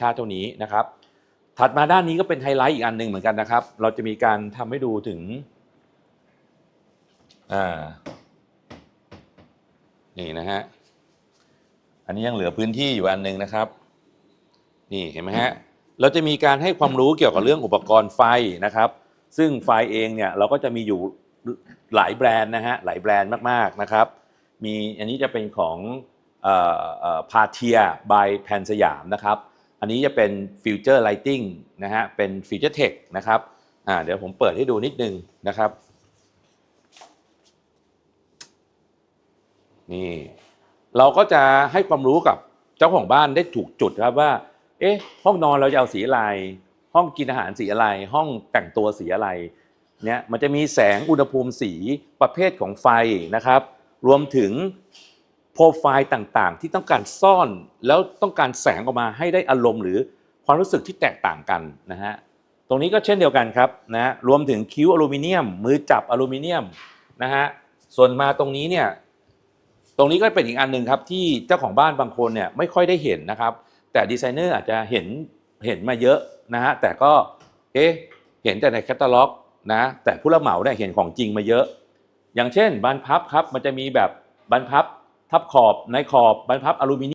ชาติเท่านี้นะครับ ถัดมาด้านนี้ก็เป็นไฮไลท์อีกอันหนึ่งเหมือนกันนะครับ เราจะมีการทำให้ดูถึงอ่านี่นะฮะอันนี้ยังเหลือพื้นที่อยู่อันหนึ่งนะครับ นี่เห็นไหมฮะเราจะมีการให้ความรู้เกี่ยวกับเรื่องอุปกรณ์ไฟนะครับ ซึ่งไฟเองเนี่ยเราก็จะมีอยู่หลายแบรนด์นะฮะหลายแบรนด์มากๆนะครับ มีอันนี้จะเป็นของพาเทียบายแพนสยามนะครับ อันนี้จะเป็นฟิวเจอร์ไลติงนะฮะ เป็นฟีเจอร์เทคนะครับ อ่า เดี๋ยวผมเปิดให้ดูนิดนึงนะครับ นี่ เราก็จะให้ความรู้กับเจ้าของบ้านได้ถูกจุดครับว่า เอ๊ะ ห้องนอนเราจะเอาสีอะไร ห้องกินอาหารสีอะไร ห้องแต่งตัวสีอะไร เนี่ย มันจะมีแสงอุณหภูมิสีประเภทของไฟนะครับ รวมถึง โปรไฟล์ต่างๆ ที่ต้องการซ่อนแล้วต้องการแสงออกมาให้ได้อารมณ์ หรือความรู้สึกที่แตกต่างกันนะฮะตรงนี้ก็เช่นเดียวกันครับนะรวมถึงคิ้วอลูมิเนียม มือจับอลูมิเนียมนะฮะส่วนมาตรงนี้เนี่ยตรงนี้ก็เป็นอีกอันหนึ่งครับที่เจ้าของบ้านบางคนเนี่ยไม่ค่อยได้เห็นนะครับ แต่ดีไซเนอร์อาจจะเห็นเห็นมาเยอะนะฮะแต่ก็เอ๊ะเห็นแต่ในแคตตาล็อกนะแต่ผู้รับเหมาเนี่ยเห็นของจริงมาเยอะ อย่างเช่นบานพับครับมันจะมีแบบบานพับ ทับขอบในขอบบานพับอลูมิเนียม